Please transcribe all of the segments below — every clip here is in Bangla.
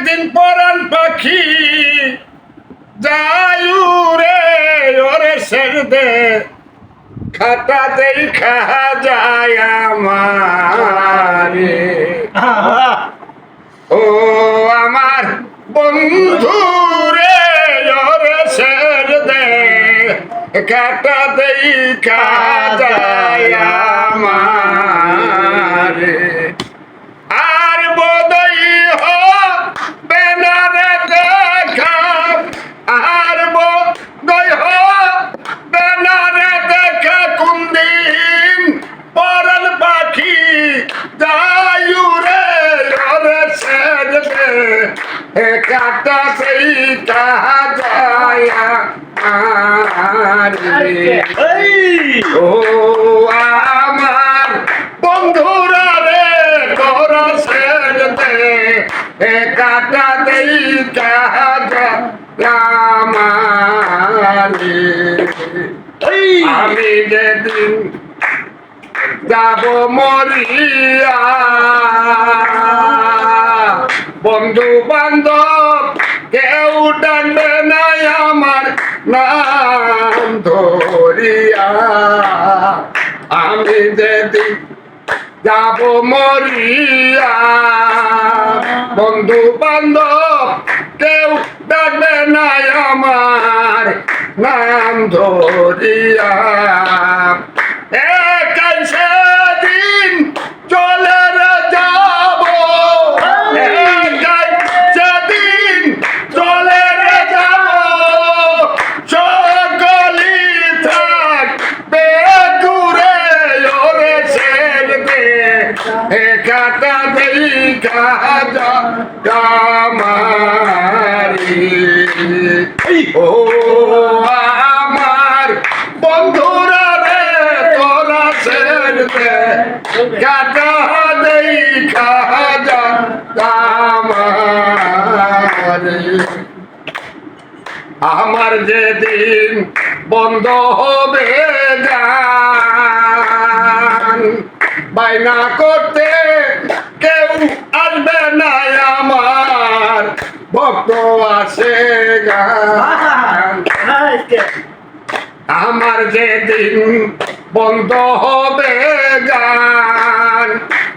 একদিন পরাণ পাখি যায়ুরে ওরে খাটা দেই খা যায় আমারে। ও আমার বন্ধু রে, ওরে খাটা দেই খা যায় আমার। কাটা সেই আমারে ও আমার বন্ধুরা রে তোরা ছেড়ে এ কাটা দেই কাজা আমারে আমি যেদিন যাব মরিয়া বন্ধু বান্ধব, কেউ ডাকবে নাই আমার নাম ধরিয়া। আমি যেদিন যাব মরিয়া। বন্ধু বান্ধব, কেউ ডাকবে নাই আমার নাম ধরিয়া। একাই সেদিন কাটা দেই কাজা কামারি। ও আমার বন্ধুরা রে তোরা ছেড়ে কাটা কামারি। আমার যেদিন বন্ধ হবে গান বাইনা করতে কেউ আসবে না আমার। ভক্ত আছে আমার যেদিন বন্ধ হবে গান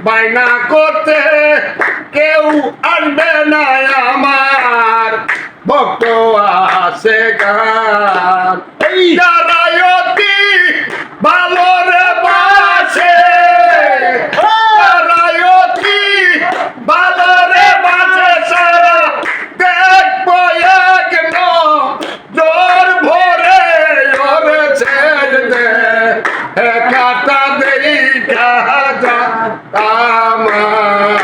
বাইনা করতে কেউ আসবে না আমার। ভক্ত আছে গান। খাতা দেই খাজা আমারে